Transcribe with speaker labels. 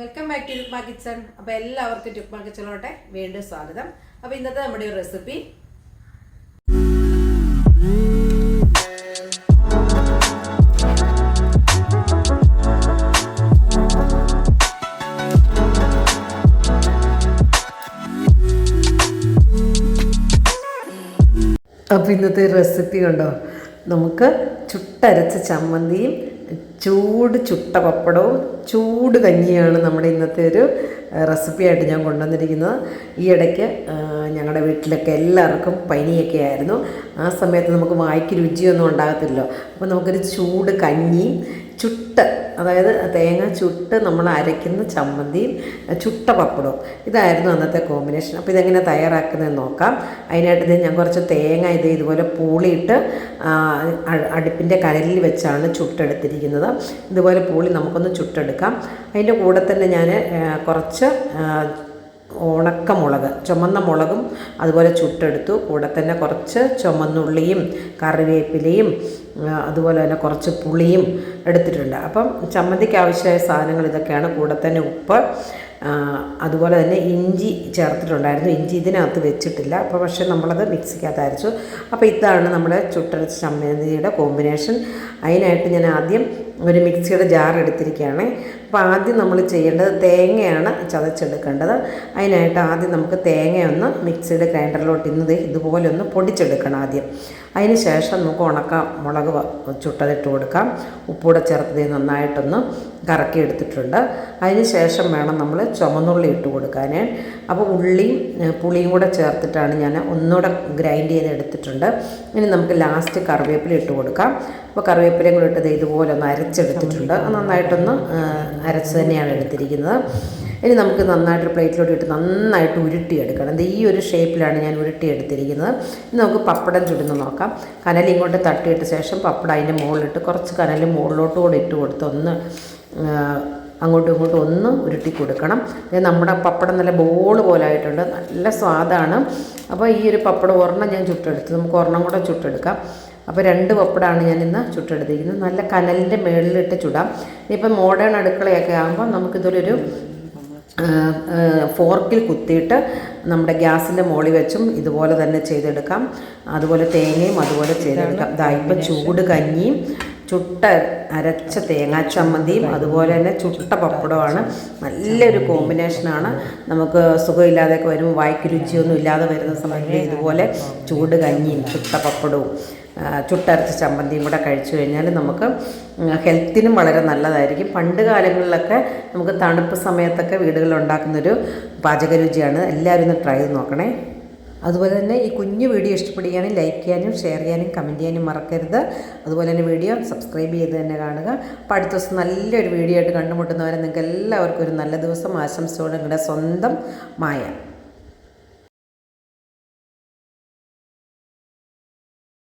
Speaker 1: Welcome back to Rukma kitchen അപ്പോൾ എല്ലാവർക്കും രുക്മ കിച്ചണിലോട്ടെ വീണ്ടും സ്വാഗതം. അപ്പോൾ ഇന്നത്തെ നമ്മുടെ ഒരു റെസിപ്പി അപ്പോൾ ഇന്നത്തെ റെസിപ്പി കണ്ടോ? നമുക്ക് ചുട്ടരച്ച ചമ്മന്തിയും ചൂട് ചുട്ട പപ്പടവും ചൂട് കഞ്ഞിയാണ് നമ്മുടെ ഇന്നത്തെ ഒരു റെസിപ്പിയായിട്ട് ഞാൻ കൊണ്ടുവന്നിരിക്കുന്നത്. ഈ ഇടയ്ക്ക് ഞങ്ങളുടെ വീട്ടിലൊക്കെ എല്ലാവർക്കും പനിയൊക്കെ ആയിരുന്നു. ആ സമയത്ത് നമുക്ക് വായിക്ക് രുചിയൊന്നും ഉണ്ടാകത്തില്ലല്ലോ. അപ്പോൾ നമുക്കൊരു ചൂട് കഞ്ഞിയും ചുട്ട് അതായത് തേങ്ങ ചുട്ട് നമ്മൾ അരയ്ക്കുന്ന ചമ്മന്തിയും ചുട്ട പപ്പടവും. ഇതായിരുന്നു അന്നത്തെ കോമ്പിനേഷൻ. അപ്പോൾ ഇതെങ്ങനെ തയ്യാറാക്കുന്നതെന്ന് നോക്കാം. അതിനായിട്ട് ഞാൻ കുറച്ച് തേങ്ങ ഇത് ഇതുപോലെ പൂളിയിട്ട് അടുപ്പിന്റെ കനലിൽ വെച്ചാണ് ചുട്ടെടുത്തിരിക്കുന്നത്. ഇതുപോലെ പൂളി നമുക്കൊന്ന് ചുട്ടെടുക്കാം. അതിന്റെ കൂടെ തന്നെ ഞാൻ കുറച്ച് ഉണക്കമുളക് ചുമന്ന മുളകും അതുപോലെ ചുട്ടെടുത്തു. കൂടെ തന്നെ കുറച്ച് ചുമന്നുള്ളിയും കറിവേപ്പിലയും അതുപോലെ തന്നെ കുറച്ച് പുളിയും എടുത്തിട്ടുണ്ട്. അപ്പം ചമ്മന്തിക്ക് ആവശ്യമായ സാധനങ്ങൾ ഇതൊക്കെയാണ്. കൂടെ തന്നെ ഉപ്പ് അതുപോലെ തന്നെ ഇഞ്ചി ചേർത്തിട്ടുണ്ടായിരുന്നു. ഇഞ്ചി ഇതിനകത്ത് വെച്ചിട്ടില്ല. അപ്പോൾ പക്ഷേ നമ്മളത് മിക്സിക്കകത്ത് അരച്ചു. അപ്പോൾ ഇതാണ് നമ്മുടെ ചുട്ടരച്ച ചമ്മന്തിയുടെ കോമ്പിനേഷൻ. അതിനായിട്ട് ഞാൻ ആദ്യം ഒരു മിക്സിയുടെ ജാർ എടുത്തിരിക്കുകയാണ്. അപ്പോൾ ആദ്യം നമ്മൾ ചെയ്യേണ്ടത് തേങ്ങയാണ് ചതച്ചെടുക്കേണ്ടത്. അതിനായിട്ട് ആദ്യം നമുക്ക് തേങ്ങയൊന്ന് മിക്സിയുടെ ഗ്രൈൻഡറിലോട്ട് ഇന്നത് ഇതുപോലെ ഒന്ന് പൊടിച്ചെടുക്കണം ആദ്യം. അതിന് ശേഷം നമുക്ക് ഉണക്ക. മുളക് ചുട്ടതിട്ട് കൊടുക്കാം. ഉപ്പൂടെ ചേർത്ത് നന്നായിട്ടൊന്ന് കറക്കി എടുത്തിട്ടുണ്ട് അതിന് ശേഷം വേണം നമ്മൾ ചുമന്നുള്ളി ഇട്ട് കൊടുക്കാൻ അപ്പോൾ ഉള്ളിയും പുളിയും കൂടെ ചേർത്തിട്ടാണ് ഞാൻ ഒന്നുകൂടെ ഗ്രൈൻഡ് ചെയ്ത് എടുത്തിട്ടുണ്ട്. ഇനി നമുക്ക് ലാസ്റ്റ് കറിവേപ്പില ഇട്ട് കൊടുക്കാം. അപ്പോൾ കറിവേപ്പിലയും കൂടെ ഇട്ട് ദേ ഇതുപോലെ ഒന്ന് അരച്ചെടുത്തിട്ടുണ്ട്. നന്നായിട്ടൊന്ന് അരച്ച് തന്നെയാണ് എടുത്തിരിക്കുന്നത്. ഇനി നമുക്ക് നന്നായിട്ട് പ്ലേറ്റിലോട്ട് ഇട്ട് നന്നായിട്ട് ഉരുട്ടിയെടുക്കണം. ഇത് ഈ ഒരു ഷേപ്പിലാണ് ഞാൻ ഉരുട്ടിയെടുത്തിരിക്കുന്നത്. ഇനി നമുക്ക് പപ്പടം ചുടുന്ന് നോക്കാം. കനൽ ഇങ്ങോട്ട് തട്ടിയിട്ട ശേഷം പപ്പടം അതിന്റെ മുകളിലിട്ട് കുറച്ച് കനൽ മുകളിലോട്ട് കൂടെ ഇട്ട് കൊടുത്ത് ഒന്ന് അങ്ങോട്ടും ഇങ്ങോട്ടും ഒന്ന് ഉരുട്ടി കൊടുക്കണം. നമ്മുടെ പപ്പടം നല്ല ബോൾ പോലെ ആയിട്ടുണ്ട്. നല്ല സ്വാദാണ്. അപ്പോൾ ഈ ഒരു പപ്പടം ഒരെണ്ണം ഞാൻ ചുട്ടെടുത്ത്. നമുക്ക് ഒരെണ്ണം കൂടെ ചുട്ടെടുക്കാം. അപ്പോൾ രണ്ട് പപ്പടമാണ് ഞാൻ ഇന്ന് ചുട്ടെടുത്തിരിക്കുന്നത്. നല്ല കനലിന്റെ മേളിലിട്ട് ചുടാം. ഇപ്പം മോഡേൺ അടുക്കളയൊക്കെ ആകുമ്പോൾ നമുക്കിതൊരു ഫോർക്കിൽ കുത്തിയിട്ട് നമ്മുടെ ഗ്യാസിന്റെ മോളി വെച്ചും ഇതുപോലെ തന്നെ ചെയ്തെടുക്കാം. അതുപോലെ തേങ്ങയും അതുപോലെ ചെയ്തെടുക്കാം. ഇതാ ഇപ്പം ചൂട് കഞ്ഞിയും ചുട്ട അരച്ച തേങ്ങാ ചമ്മന്തിയും അതുപോലെ തന്നെ ചുട്ട പപ്പടമാണ് നല്ലൊരു കോമ്പിനേഷനാണ് നമുക്ക് സുഖമില്ലാതെയൊക്കെ വരുമ്പോൾ വായ്ക്ക് രുചിയൊന്നും ഇല്ലാതെ വരുന്ന സമയത്ത് ഇതുപോലെ ചൂട് കഞ്ഞിയും ചുട്ട പപ്പടവും ചുട്ടരച്ച ചമ്മന്തിയും കൂടെ കഴിച്ചു കഴിഞ്ഞാൽ നമുക്ക് ഹെൽത്തിനും വളരെ നല്ലതായിരിക്കും. പണ്ട് കാലങ്ങളിലൊക്കെ നമുക്ക് തണുപ്പ് സമയത്തൊക്കെ വീടുകളിൽ ഉണ്ടാക്കുന്നൊരു പാചക രുചിയാണ്. എല്ലാവരും ഒന്ന് ട്രൈ ചെയ്ത് നോക്കണേ. അതുപോലെ തന്നെ ഈ കുഞ്ഞു വീഡിയോ ഇഷ്ടപ്പെടുകയാണെങ്കിൽ ലൈക്ക് ചെയ്യാനും ഷെയർ ചെയ്യാനും കമന്റ് ചെയ്യാനും മറക്കരുത്. അതുപോലെ തന്നെ വീഡിയോ സബ്സ്ക്രൈബ് ചെയ്ത് തന്നെ കാണുക. അപ്പോൾ അടുത്ത ദിവസം നല്ലൊരു വീഡിയോ ആയിട്ട് കണ്ടുമുട്ടുന്നവരെ നിങ്ങൾക്ക് എല്ലാവർക്കും ഒരു നല്ല ദിവസം. ആശംസയോടെ നിങ്ങളുടെ സ്വന്തം മായ.